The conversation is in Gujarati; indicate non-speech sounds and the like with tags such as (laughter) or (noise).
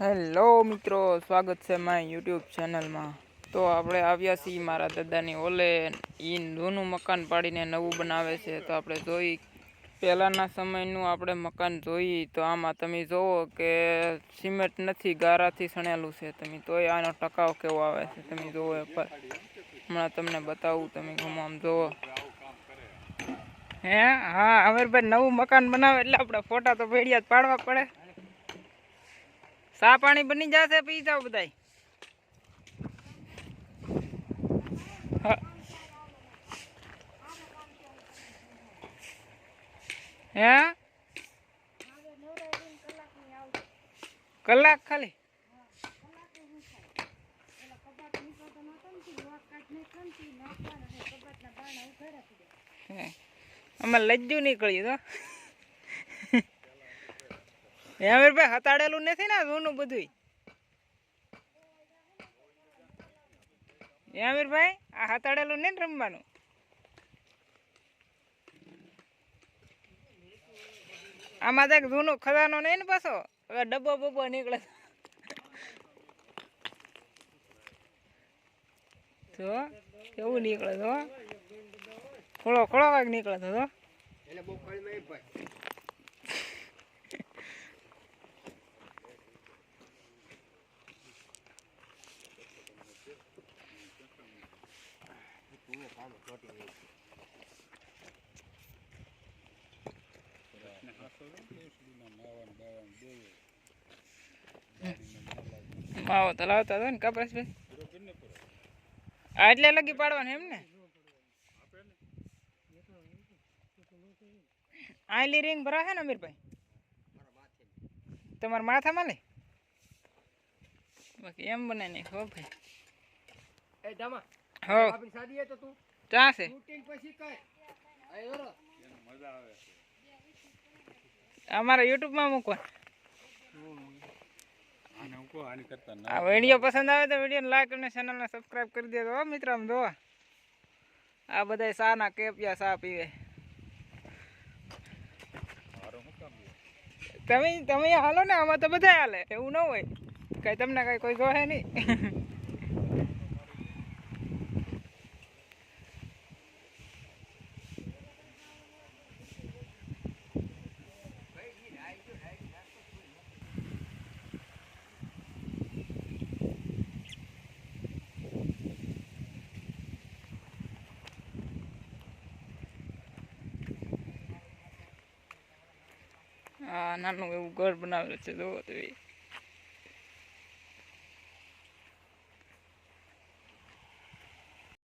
હેલો મિત્રો, સ્વાગત છે મારી યુટ્યુબ ચેનલમાં. તો આપણે આવ્યા છીએ મારા દાદાની ઓલે એ જૂનું મકાન પાડીને નવું બનાવે છે. તો આપણે જોઈ, પહેલાંના સમયનું આપણે મકાન જોઈ. તો આમાં તમે જુઓ કે સિમેન્ટ નથી, ગારાથી સણેલું છે. તમે તોય આનો ટકાવ કેવો આવે છે? તમે જુઓ એ પર હમણાં તમને બતાવું, તમે ગમો આમ જુઓ હે? હા, અમીરભાઈ નવું મકાન બનાવે એટલે આપણે ફોટા તો ભેડિયા જ પાડવા પડે. ચા પાણી બની જશે પી જાવ બધાય. હે. કલાક ખાલી. અમે લજ્જુ નીકળ્યું તો. હે અમીરભાઈ હતાડેલું નથી ને જૂનું બધું હે અમીરભાઈ આ હતાડેલું નહીં રમવાનું? આમાં તો જૂનું ખજાનો નહીં ને પાછો? હવે ડબ્બો બબ્બો નીકળે. તો કેવું નીકળે તો ખોળો ખોળો કાંઈક નીકળે તો તો માવો તો લાવતા હતા ને કપરાશભાઈ એટલે લગી પાડવાનું એમ ને? આયલી રિંગ ભરાશે ને અમીરભાઈ? તમારા માથામાં લે? બાકી એમ બને નહીં, હો ભાઈ. હો. આપણી શાદી હે તો તું ચા છે. શૂટિંગ પછી કઈ આયો રો. અમારા યુટ્યુબમાં મૂકો. આને મૂકો આની કરતા ના આ વિડિયો પસંદ આવે તો વીડિયો લાઈક અને ચેનલને સબસ્ક્રાઇબ કરી દેજો હો મિત્રો આમ જો આ બધાય સાના ના કેપિયા સા પીવે? તમે તમે હાલો ને આમાં તો બધા હાલે. એવું ન હોય. કઈ તમને કઈ કોઈ જોહે નહીં. (laughs) નાનું એવું ઘર બનાવેલું છે જોવો તો એ.